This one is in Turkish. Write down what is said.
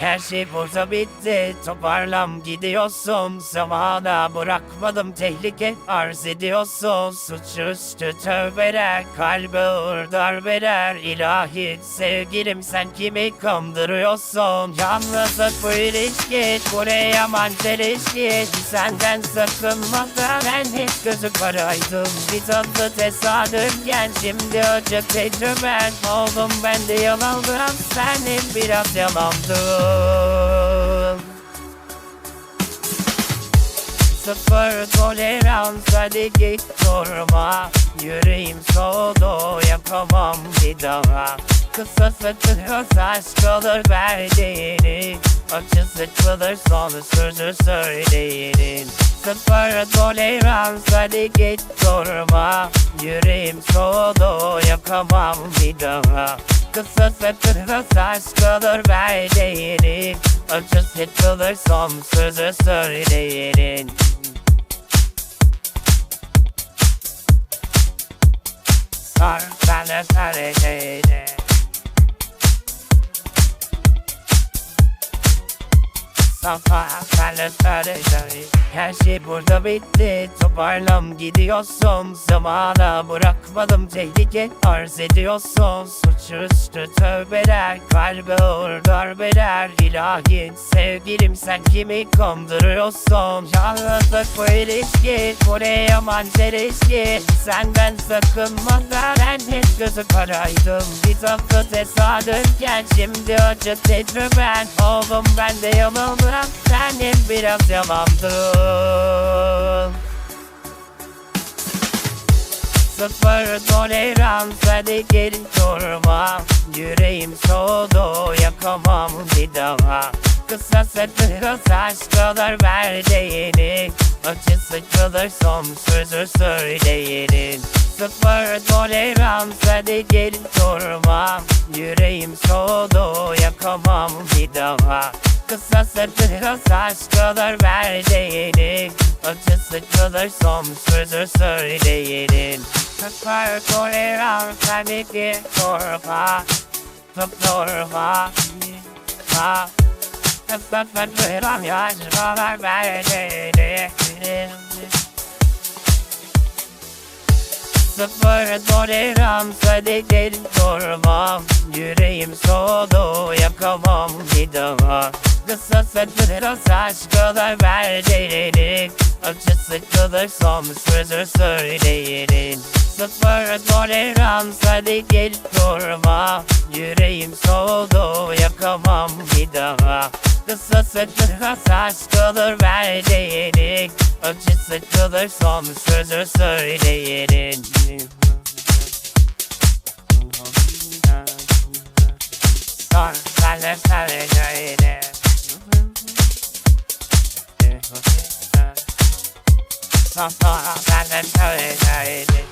Her şey burada bitti. Toparlam gidiyorsun. Zamana bırakmadım tehlike arz ediyorsun. Suçüstü tövbeler Kalbe ağır darbeler İlahi sevgilim sen kimi kandırıyorsun? Yalnızlık bu ilişki Buraya yaman çelişki Senden sakınmadan Ben hep gözü karaydım Bir tatlı tesadüfken Şimdi acı tecrüben. Oldum ben de yalandım Sen hep biraz yalandın Sıfır tolerans hadi git durma. Yüreğim soğudu yapamam bir daha. Kısa sıkılır aşk kalır verdiğini. Acı sıkılır sonu sözü söyleyenin Sıfır tolerans hadi git durma. Yüreğim soğudu yapamam bir daha Kısa sıkılır aşk kalır verdiğini Acı sıkılır son sözü söyleyenin Sar sana sarıcıydı Safa sana sarıcıydı Her şey burada bitti. Toparlam gidiyorsun Zamana bırakmadım tehlike arz ediyorsun. Suçüstü tövbeler Kalbe ağır darbeler. İlahi sevgilim sen kimi kandırıyorsun? Yalnızlık bu ilişki Buraya yaman çelişki Senden sakınmadan Ben hep gözü karaydım Bir tatlı tesadüfken Şimdi acı tecrüben. Oğlum ben de yanıldım Sen hep biraz yalandın Sıfır tolerans hadi gelin durma Yüreğim soğudu yakamam bir daha Kısa sıkılır aşk kadar verdiğini Acı sıkılır son sözü söyleyenin. Sıfır tolerans hadi gelin durma Yüreğim soğudu yakamam bir daha Kısa sıkılır aşk kadar verdiğini Acı sıkılır son sözü söyleyenin. Sıfır tolerans hadi git durma Durma Ha. Sıfır tolerans kadar verdiğini Sıfır tolerans hadi gelin durma Yüreğim soğudu daha Kısa sıkılır aşk kadar verdiğini Acı sıkılır son sözü söyleyenin. Sıfır tolerans hadi gelin durma. Yüreğim soğudu yakamam bir daha. Kısa sıkılır aşk kalır verdiğini Acı sıkılır son sözü söyleyenin. Son sözü söyleyenin Son sözü söyleyenin